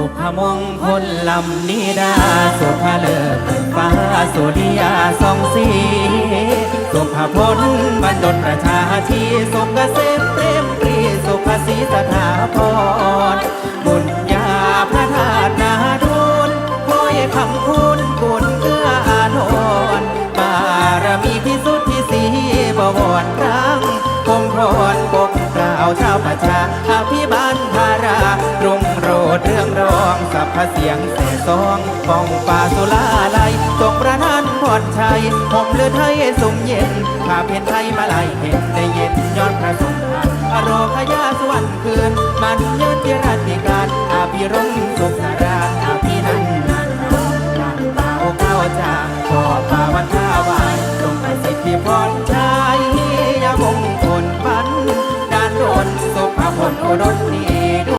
สุภมงคลลำนิดา สุภาเลิศฟ้าสุริยาสองสี สุภพลบรรดลประชาชีสุขเกษมเต็มปรีสุภศรีสถาพรบุญญาพระธาตุนาดุลคอยคำคุณกุลเกื้ออาทรบารมีพิสุทธิสีบวรรังคงพรปกเกล่าวชาวประชาอภิบาลภารา องรองสัพพเสียงเสซองป้องป่าสุลาไลทรงประทานพรชัยผมเลือไทยสุ่มเย็นข้าเพนไทยมาไลยเห็นได้เย็นย้อนพระสงฆ์อโรคยาสวรรค์คืน มันยืนจิรัติการอาภิรมสุขสาราอาภินันนันนางเบาเก้าจางขอภาวันทาวายลงประสิทธิพร